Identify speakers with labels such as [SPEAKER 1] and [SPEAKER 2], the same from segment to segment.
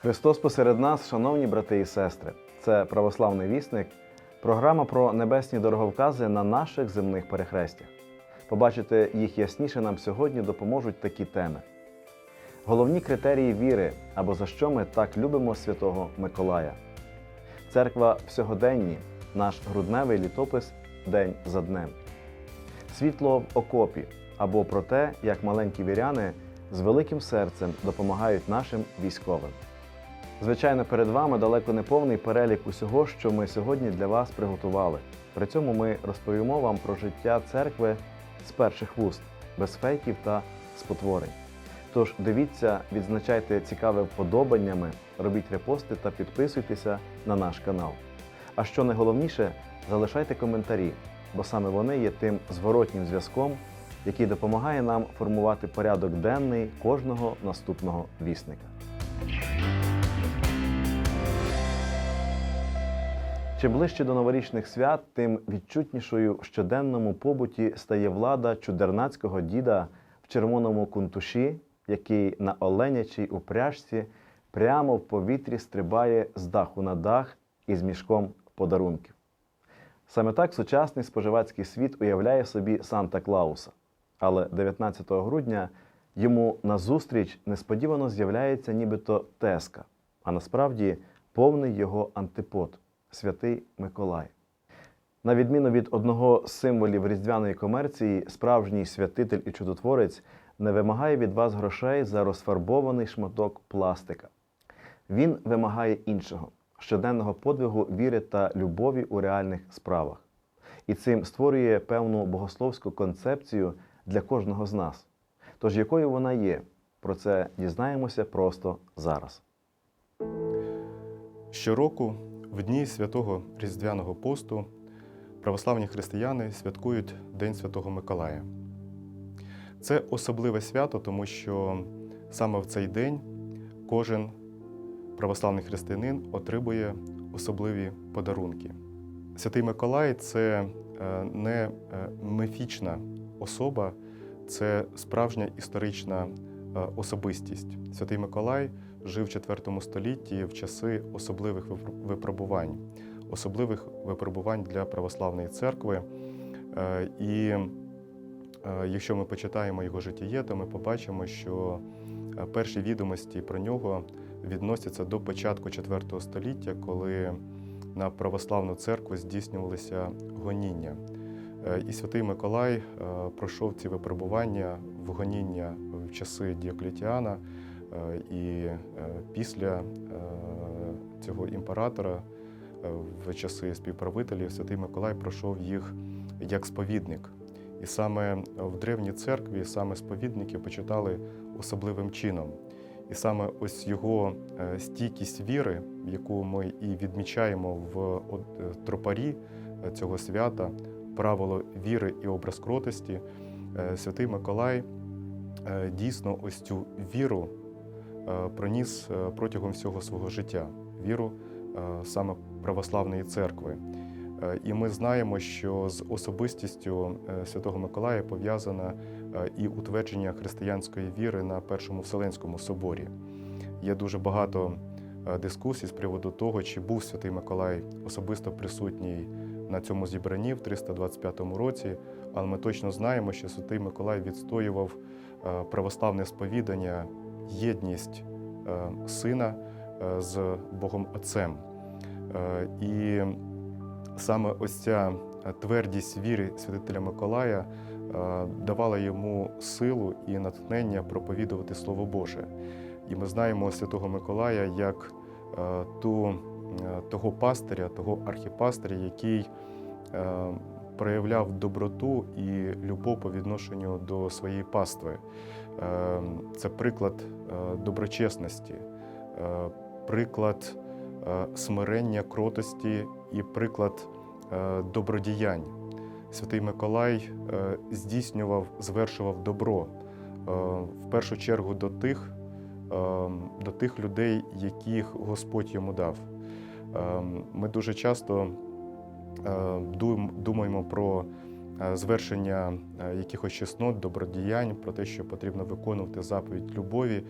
[SPEAKER 1] Христос посеред нас, шановні брати і сестри, це православний вісник, програма про небесні дороговкази на наших земних перехрестях. Побачити їх ясніше нам сьогодні допоможуть такі теми. Головні критерії віри або за що ми так любимо святого Миколая. Церква в сьогоденні, наш грудневий літопис день за днем. Світло в окопі або про те, як маленькі віряни з великим серцем допомагають нашим військовим. Звичайно, перед вами далеко не повний перелік усього, що ми сьогодні для вас приготували. При цьому ми розповімо вам про життя церкви з перших вуст, без фейків та спотворень. Тож дивіться, відзначайте цікаве вподобаннями, робіть репости та підписуйтеся на наш канал. А що найголовніше, залишайте коментарі, бо саме вони є тим зворотнім зв'язком, який допомагає нам формувати порядок денний кожного наступного вісника. Чим ближче до новорічних свят, тим відчутнішою в щоденному побуті стає влада чудернацького діда в червоному кунтуші, який на оленячій упряжці прямо в повітрі стрибає з даху на дах із мішком подарунків. Саме так сучасний споживацький світ уявляє собі Санта Клауса. Але 19 грудня йому назустріч несподівано з'являється нібито Теска, а насправді повний його антипод святий Миколай. На відміну від одного з символів різдвяної комерції, справжній святитель і чудотворець не вимагає від вас грошей за розфарбований шматок пластика. Він вимагає іншого щоденного подвигу віри та любові у реальних справах. І цим створює певну богословську концепцію для кожного з нас. Тож якою вона є, про це дізнаємося просто зараз.
[SPEAKER 2] Щороку, в дні святого Різдвяного посту, православні християни святкують День Святого Миколая. Це особливе свято, тому що саме в цей день кожен православний християнин отримує особливі подарунки. Святий Миколай це е, не е, міфічна особа, це справжня історична е, особистість. Святий Миколай жив в IV столітті в часи особливих випробувань, особливих випробувань для православної церкви. Е, І е, якщо ми почитаємо його житіє, то ми побачимо, що е, перші відомості про нього відносяться до початку IV століття, коли на православну церкву здійснювалися гоніння. І святий Миколай пройшов ці випробування в гоніння в часи Діоклетіана. Е, І е, після е, цього імператора, в часи співправителів, Святий Миколай пройшов їх як сповідник. І саме в древній церкві саме сповідники почитали особливим чином. І саме ось його стійкість віри, яку ми і відмічаємо в тропарі цього свята, правило віри і образ кротості, Святий Миколай дійсно ось цю віру проніс е, протягом всього свого життя, віру е, саме православної церкви. Е, І ми знаємо, що з особистістю е, Святого Миколая пов'язане е, і утвердження християнської віри на Першому Вселенському соборі. Є дуже багато е, дискусій з приводу того, чи був Святий Миколай особисто присутній на цьому зібранні в 325 році, але ми точно знаємо, що Святий Миколай відстоював е, православне сповідання, єдність е, сина е, з Богом Отцем. Е, І саме ось ця твердість віри святителя Миколая давала йому силу і натхнення проповідувати Слово Боже. І ми знаємо Святого Миколая як ту, того пастиря, того архіпастиря, який проявляв доброту і любов по відношенню до своєї пастви. Е, Це приклад е, доброчесності, е, приклад е, смирення, кротості і приклад добродіянь. Святий Миколай здійснював, звершував добро в першу чергу до тих, е, до тих людей, яких Господь йому дав. Е, Ми дуже часто думаємо про звершення е, якихось чеснот, добродіянь, про те, що потрібно виконувати заповідь любові.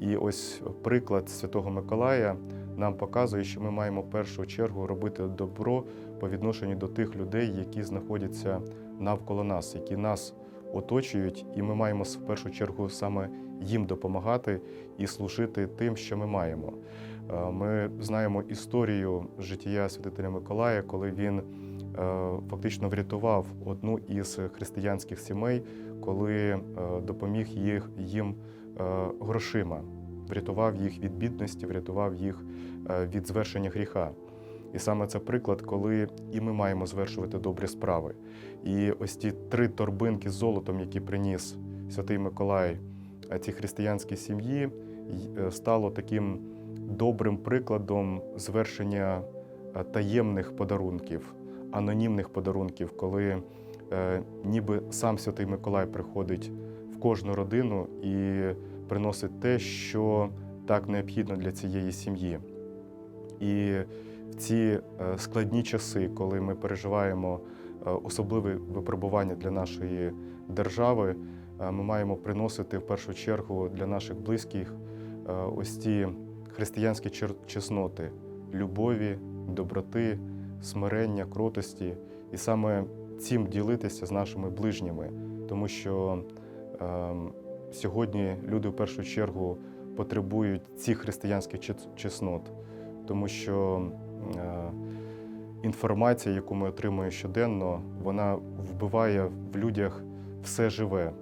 [SPEAKER 2] І ось приклад Святого Миколая нам показує, що ми маємо в першу чергу робити добро по відношенню до тих людей, які знаходяться навколо нас, які нас оточують, і ми маємо в першу чергу саме їм допомагати і служити тим, що ми маємо. Е, Ми знаємо історію життя святителя Миколая, коли він е, фактично врятував одну із християнських сімей, коли е, допоміг їх їм е, грошима, врятував їх від бідності, врятував їх е, від звершення гріха. І саме це приклад, коли і ми маємо звершувати добрі справи. І ось ті три торбинки з золотом, які приніс святий Миколай е, цій християнській сім'ї, е, стало таким добрим прикладом звершення е, таємних подарунків, анонімних подарунків, коли е, ніби сам святий Миколай приходить в кожну родину і приносить те, що так необхідно для цієї сім'ї. І в ці е, складні часи, коли ми переживаємо е, особливе випробування для нашої держави, е, ми маємо приносити в першу чергу для наших близьких ось ці християнські чесноти любові, доброти, смирення, кротості, і саме цим ділитися з нашими ближніми, тому що е, сьогодні люди в першу чергу потребують цих християнських чеснот, тому що е, інформація, яку ми отримуємо щоденно, вона вбиває в людях все живе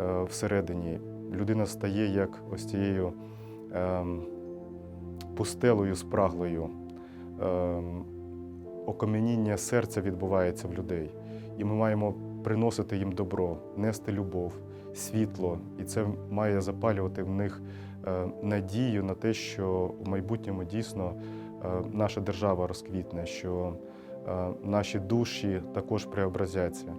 [SPEAKER 2] е, всередині. Людина стає як ось цією ем, пустелою спраглою. Окам'яніння серця відбувається в людей. І ми маємо приносити їм добро, нести любов, світло. І це має запалювати в них е, надію на те, що в майбутньому дійсно е, наша держава розквітне, що е, наші душі також преобразяться.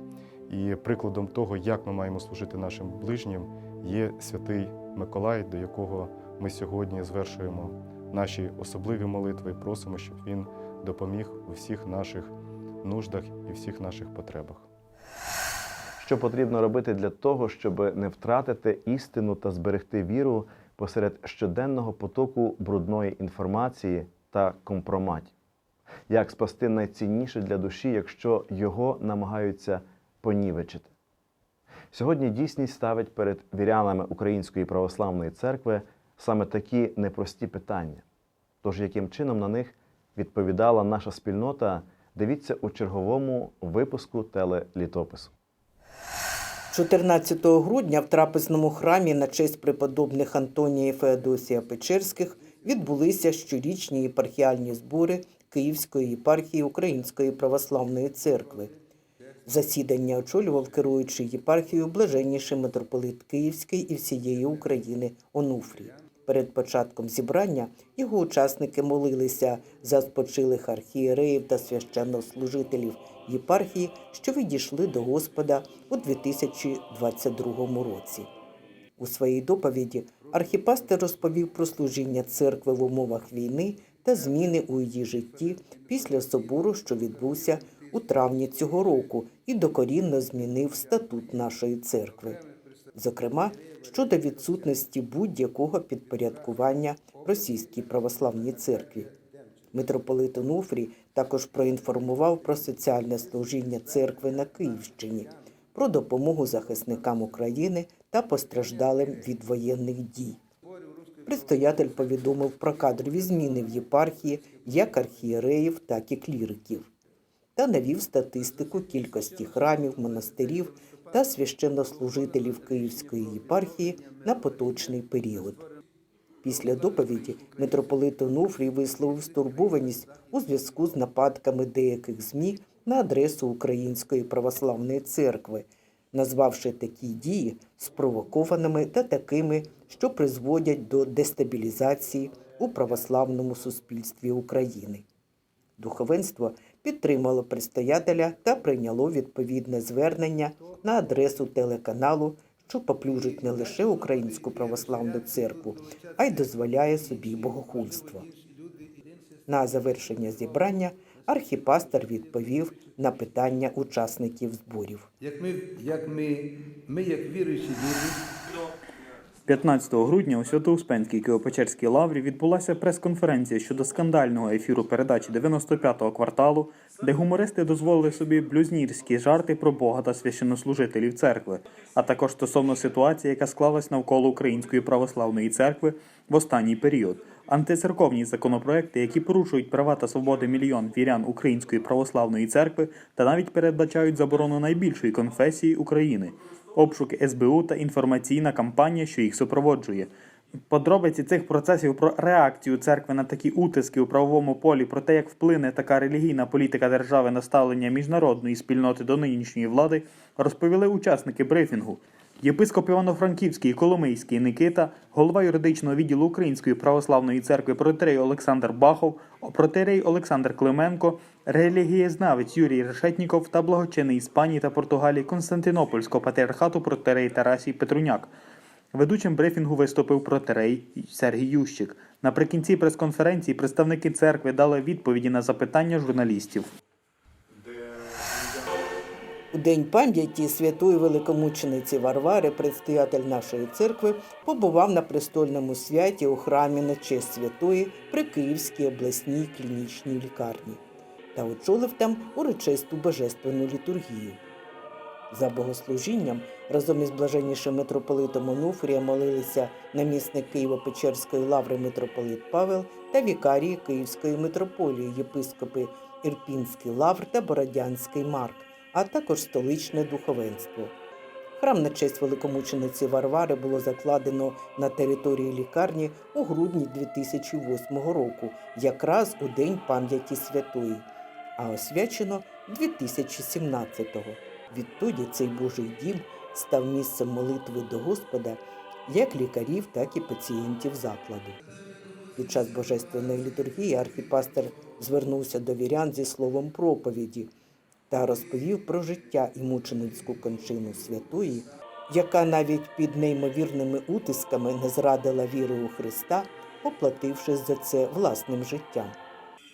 [SPEAKER 2] І прикладом того, як ми маємо служити нашим ближнім, є святий Миколай, до якого ми сьогодні звершуємо наші особливі молитви і просимо, щоб він допоміг у всіх наших нуждах і всіх наших потребах.
[SPEAKER 1] Що потрібно робити для того, щоб не втратити істину та зберегти віру посеред щоденного потоку брудної інформації та компроматів? Як спасти найцінніше для душі, якщо його намагаються понівечити? Сьогодні дійсність ставить перед вірянами Української православної церкви саме такі непрості питання. Тож, яким чином на них відповідала наша спільнота, дивіться у черговому випуску телелітопису.
[SPEAKER 3] 14 грудня в трапезному храмі на честь преподобних Антонія і Феодосія Печерських відбулися щорічні єпархіальні збори Київської єпархії Української православної церкви. Засідання очолював керуючий єпархією блаженніший митрополит Київський і всієї України Онуфрій. Перед початком зібрання його учасники молилися за спочилих архієреїв та священнослужителів єпархії, що відійшли до Господа у 2022 році. У своїй доповіді архіпастер розповів про служіння церкви в умовах війни та зміни у її житті після собору, що відбувся у травні цього року, і докорінно змінив статут нашої церкви. Зокрема, щодо відсутності будь-якого підпорядкування російській православній церкві. Митрополит Онуфрій також проінформував про соціальне служіння церкви на Київщині, про допомогу захисникам України та постраждалим від воєнних дій. Предстоятель повідомив про кадрові зміни в єпархії як архієреїв, так і кліриків та навів статистику кількості храмів, монастирів та священнослужителів Київської єпархії на поточний період. Після доповіді митрополит Онуфрій висловив стурбованість у зв'язку з нападками деяких ЗМІ на адресу Української православної церкви, назвавши такі дії спровокованими та такими, що призводять до дестабілізації у православному суспільстві України. Духовенство підтримало предстоятеля та прийняло відповідне звернення на адресу телеканалу, що поплюжить не лише Українську православну церкву, а й дозволяє собі богохульство. На завершення зібрання архіпастор відповів на питання учасників зборів.
[SPEAKER 4] Як ми, як ми, ми як віруючі люди, 15 грудня у Свято-Успенській Києво-Печерській лаврі відбулася прес-конференція щодо скандального ефіру передачі 95-го кварталу, де гумористи дозволили собі блюзнірські жарти про Бога та священнослужителів церкви, а також стосовно ситуації, яка склалась навколо Української православної церкви в останній період. Антицерковні законопроекти, які порушують права та свободи мільйон вірян Української православної церкви та навіть передбачають заборону найбільшої конфесії України обшуки СБУ та інформаційна кампанія, що їх супроводжує. Подробиці цих процесів про реакцію церкви на такі утиски у правовому полі, про те, як вплине така релігійна політика держави на ставлення міжнародної спільноти до нинішньої влади, розповіли учасники брифінгу. Єпископ Івано-Франківський, Коломийський Никита, голова юридичного відділу Української православної церкви протерей Олександр Бахов, протерей Олександр Клименко, релігієзнавець Юрій Решетніков та благочинний Іспанії та Португалії Константинопольського патріархату протерей Тарасій Петруняк. Ведучим брифінгу виступив протерей Сергій Ющик. Наприкінці прес-конференції представники церкви дали відповіді на запитання журналістів.
[SPEAKER 3] У день пам'яті святої великомучениці Варвари предстоятель нашої церкви побував на престольному святі у храмі на честь святої при Київській обласній клінічній лікарні та очолив там урочисту божественну літургію. За богослужінням разом із блаженнішим митрополитом Онуфрієм молилися намісник Києво-Печерської лаври митрополит Павел та вікарії Київської митрополії єпископи Ірпінський лавр та Бородянський Марк, а також столичне духовенство. Храм на честь великомучениці Варвари було закладено на території лікарні у грудні 2008 року, якраз у День пам'яті святої, а освячено 2017-го. Відтоді цей Божий дім став місцем молитви до Господа як лікарів, так і пацієнтів закладу. Під час божественної літургії архіпастер звернувся до вірян зі словом проповіді та розповів про життя і мученицьку кончину святої, яка навіть під неймовірними утисками не зрадила віри у Христа, поплатившись за це власним життям.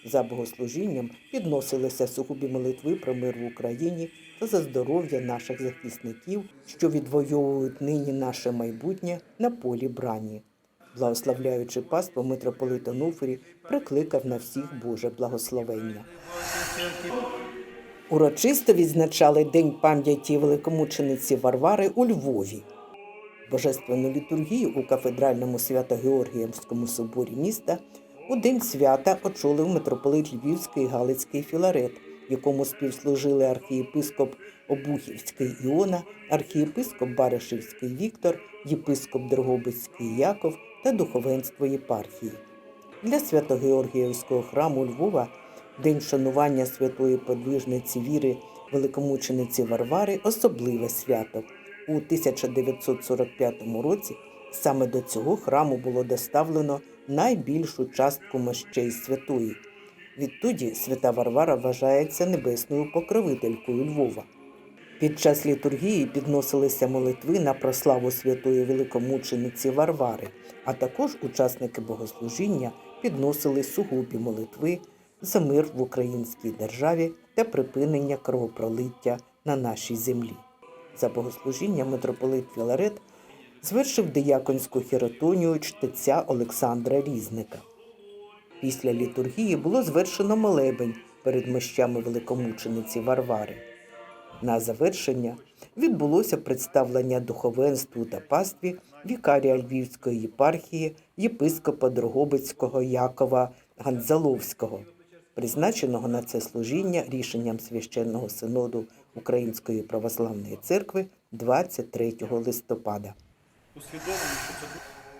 [SPEAKER 3] За богослужінням підносилися сугубі молитви про мир в Україні та за здоров'я наших захисників, що відвоюють нині наше майбутнє на полі брані. Благословляючи паство, митрополит Онуфрій прикликав на всіх Боже благословення. Урочисто відзначали День пам'яті великомучениці Варвари у Львові. Божественну літургію у кафедральному Свято-Георгіївському соборі міста у день свята очолив митрополит Львівський Галицький Філарет, якому співслужили архієпископ Обухівський Іона, архієпископ Баришівський Віктор, єпископ Дрогобицький Яков та духовенство єпархії. Для Свято-Георгіївського храму Львова День шанування святої подвижниці віри великомучениці Варвари особливе свято. У 1945 році саме до цього храму було доставлено найбільшу частку мощей святої. Відтоді свята Варвара вважається небесною покровителькою Львова. Під час літургії підносилися молитви на прославу святої великомучениці Варвари, а також учасники богослужіння підносили сугубі молитви за мир в українській державі та припинення кровопролиття на нашій землі. За богослужіння митрополит Філарет звершив дияконську хіротонію чтеця Олександра Різника. Після літургії було звершено молебень перед мощами великомучениці Варвари. На завершення відбулося представлення духовенству та пастві вікарія Львівської єпархії єпископа Дрогобицького Якова Ганзаловського, призначеного на це служіння рішенням священного синоду Української православної церкви 23 листопада.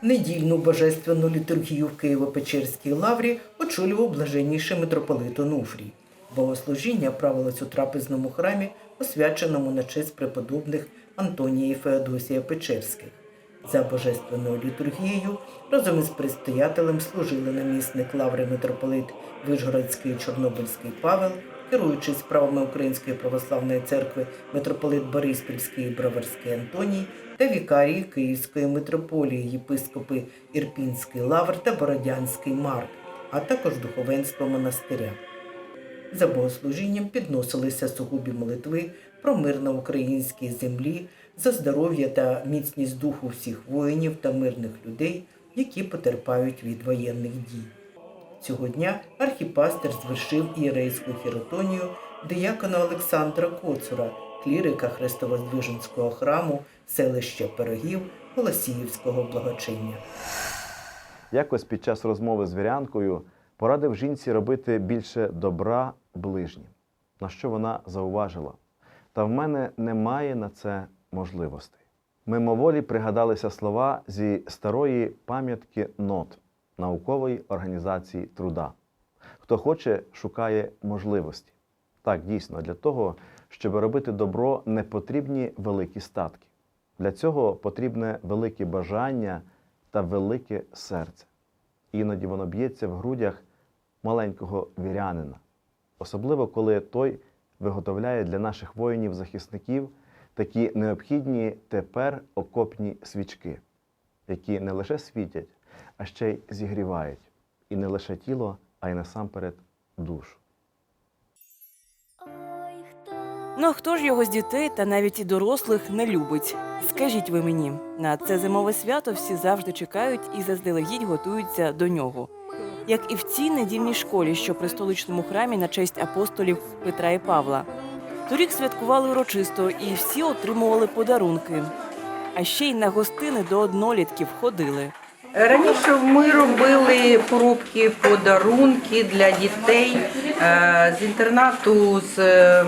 [SPEAKER 3] Недільну божественну літургію в Києво-Печерській лаврі очолював блаженніший митрополит Онуфрій. Богослужіння правилось у трапезному храмі, освяченому на честь преподобних Антонія і Феодосія Печерських. За божественною літургією разом із предстоятелем служили намісник лаври митрополит Вишгородський і Чорнобильський Павел, керуючий справами Української православної церкви митрополит Бориспільський і Броварський Антоній та вікарії Київської митрополії єпископи Ірпінський Лавр та Бородянський Марк, а також духовенство монастиря. За богослужінням підносилися сугубі молитви про мир на українській землі, за здоров'я та міцність духу всіх воїнів та мирних людей, які потерпають від воєнних дій. Цього дня архіпастер звершив ієрейську хіротонію диякона Олександра Коцура, клірика Христовоздвиженського храму селища Пирогів Голосіївського благочиння.
[SPEAKER 1] Якось під час розмови з вірянкою порадив жінці робити більше добра ближнім, на що вона зауважила. Та в мене немає на це можливостей. Мимоволі пригадалися слова зі старої пам'ятки НОТ наукової організації труда. Хто хоче, шукає можливості. Так, дійсно, для того, щоб робити добро, не потрібні великі статки. Для цього потрібне велике бажання та велике серце. Іноді воно б'ється в грудях маленького вірянина, особливо коли той виготовляє для наших воїнів-захисників такі необхідні тепер окопні свічки, які не лише світять, а ще й зігрівають і не лише тіло, а й насамперед душу.
[SPEAKER 5] Ну хто ж його з дітей та навіть і дорослих не любить? Скажіть ви мені, на це зимове свято всі завжди чекають і заздалегідь готуються до нього. Як і в цій недільній школі, що при столичному храмі на честь апостолів Петра і Павла. Торік святкували урочисто і всі отримували подарунки. А ще й на гостини до однолітків ходили.
[SPEAKER 6] Раніше ми робили поробки подарунки для дітей е, з інтернату з е,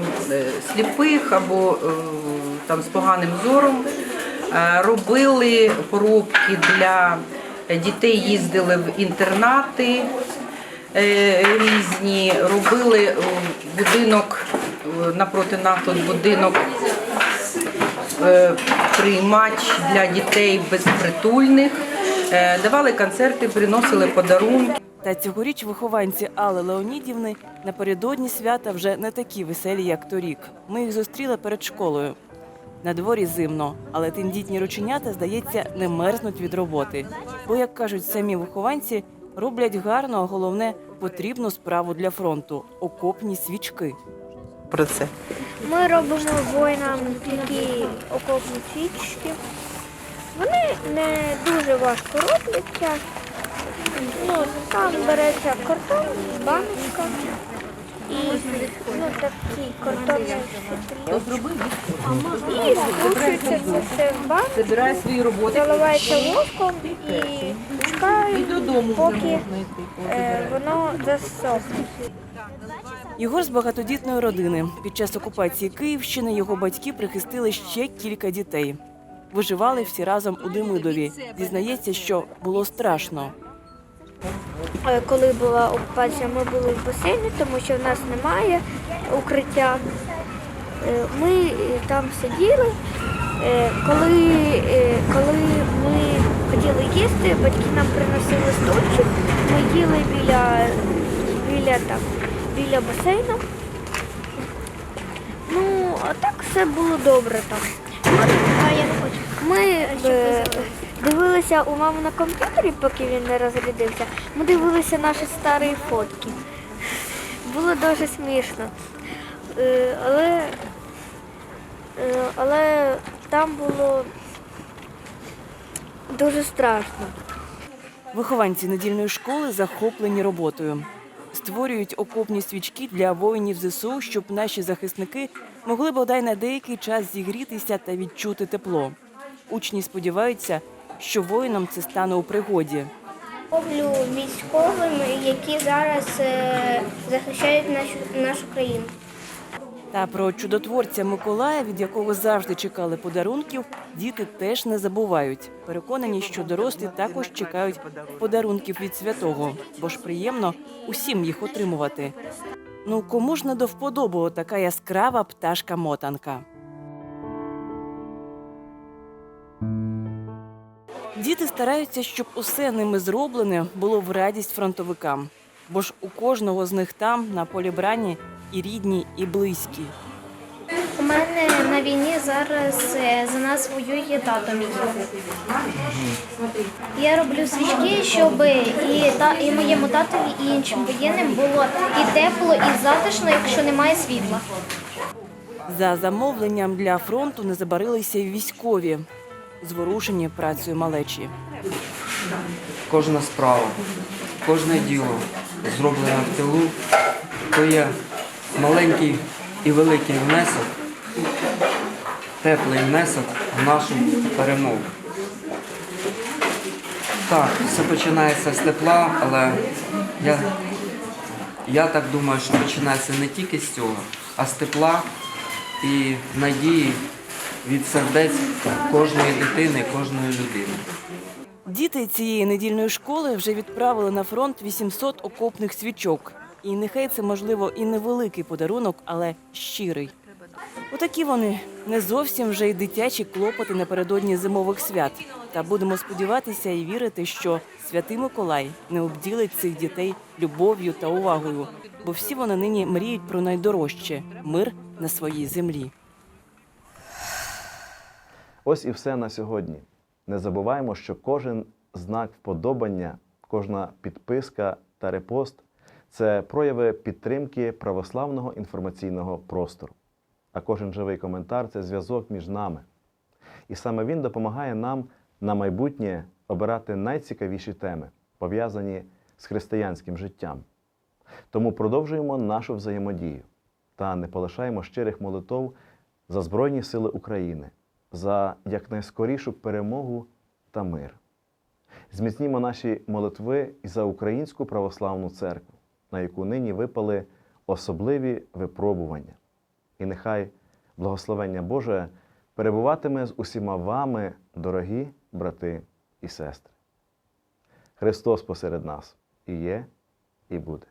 [SPEAKER 6] сліпих або е, там з поганим зором. Робили поробки для дітей, їздили в інтернати різні, робили будинок напроти нас тут будинок е, приймач для дітей безпритульних. Е, Давали концерти, приносили подарунки.
[SPEAKER 5] Та цьогоріч вихованці Алли Леонідівни напередодні свята вже не такі веселі, як торік. Ми їх зустріли перед школою. На дворі зимно, але тендітні рученята, здається, не мерзнуть від роботи. Бо, як кажуть самі вихованці, роблять гарну, а головне потрібну справу для фронту окопні свічки.
[SPEAKER 6] Про це
[SPEAKER 7] Ми робимо воїнам такі окопні свічки. Вони не дуже важко робляться. Ну, там береться картон, баночка і ну, такий картонний шпилек. І скручується це все в банку,
[SPEAKER 6] забирає свої роботи
[SPEAKER 7] заливається воском і чекають,
[SPEAKER 6] додому
[SPEAKER 7] поки е, воно засохне.
[SPEAKER 5] Єгор з багатодітної родини. Під час окупації Київщини його батьки прихистили ще кілька дітей. Виживали всі разом у Демидові. Дізнається, що було страшно.
[SPEAKER 7] Е, коли була окупація, ми були в басейні, тому що в нас немає укриття. Е, Ми е, там сиділи. Коли, коли ми хотіли їсти, батьки нам приносили стульчик, ми їли біля, біля, там, біля басейну. Ну, а так все було добре там. А я не хочу. Ми дивилися у мами на комп'ютері, поки він не розрядився. Ми дивилися наші старі фотки. Було дуже смішно. Е, але, е, але там було дуже страшно.
[SPEAKER 5] Вихованці недільної школи захоплені роботою. Створюють окопні свічки для воїнів ЗСУ, щоб наші захисники могли бодай на деякий час зігрітися та відчути тепло. Учні сподіваються, що воїнам це стане у пригоді.
[SPEAKER 7] Роблю військовим, які зараз е, захищають нашу, нашу країну.
[SPEAKER 5] Та про чудотворця Миколая, від якого завжди чекали подарунків, діти теж не забувають. Переконані, що дорослі також чекають подарунків від святого, бо ж приємно усім їх отримувати. Ну кому ж не до вподоби така яскрава пташка-мотанка. Діти стараються, щоб усе ними зроблене було в радість фронтовикам, бо ж у кожного з них там на полі брані і рідні, і близькі.
[SPEAKER 7] У мене на війні зараз е, за нас воює тато мій. Я роблю свічки, щоб і, та, і моєму татові, і іншим воєнним було і тепло, і затишно, якщо немає світла.
[SPEAKER 5] За замовленням для фронту не забарилися й військові, зворушені працею малечі.
[SPEAKER 8] кожна справа, кожне діло зроблене в тилу, то є маленький і великий внесок, теплий внесок в нашу перемогу. Так, все починається з тепла, але я, я так думаю, що починається не тільки з цього, а з тепла і надії від сердець кожної дитини, кожної людини.
[SPEAKER 5] Діти цієї недільної школи вже відправили на фронт 800 окопних свічок. І нехай це, можливо, і невеликий подарунок, але щирий. Отакі вони не зовсім вже й дитячі клопоти напередодні зимових свят. Та будемо сподіватися і вірити, що святий Миколай не обділить цих дітей любов'ю та увагою, бо всі вони нині мріють про найдорожче мир на своїй землі.
[SPEAKER 1] Ось і все на сьогодні. Не забуваємо, що кожен знак вподобання, кожна підписка та репост це прояви підтримки православного інформаційного простору. А кожен живий коментар це зв'язок між нами. І саме він допомагає нам на майбутнє обирати найцікавіші теми, пов'язані з християнським життям. Тому продовжуємо нашу взаємодію та не полишаємо щирих молитов за Збройні Сили України, за якнайскорішу перемогу та мир. Зміцнімо наші молитви і за Українську православну церкву, на яку нині випали особливі випробування. І нехай благословення Боже перебуватиме з усіма вами, дорогі брати і сестри. Христос посеред нас і є, і буде.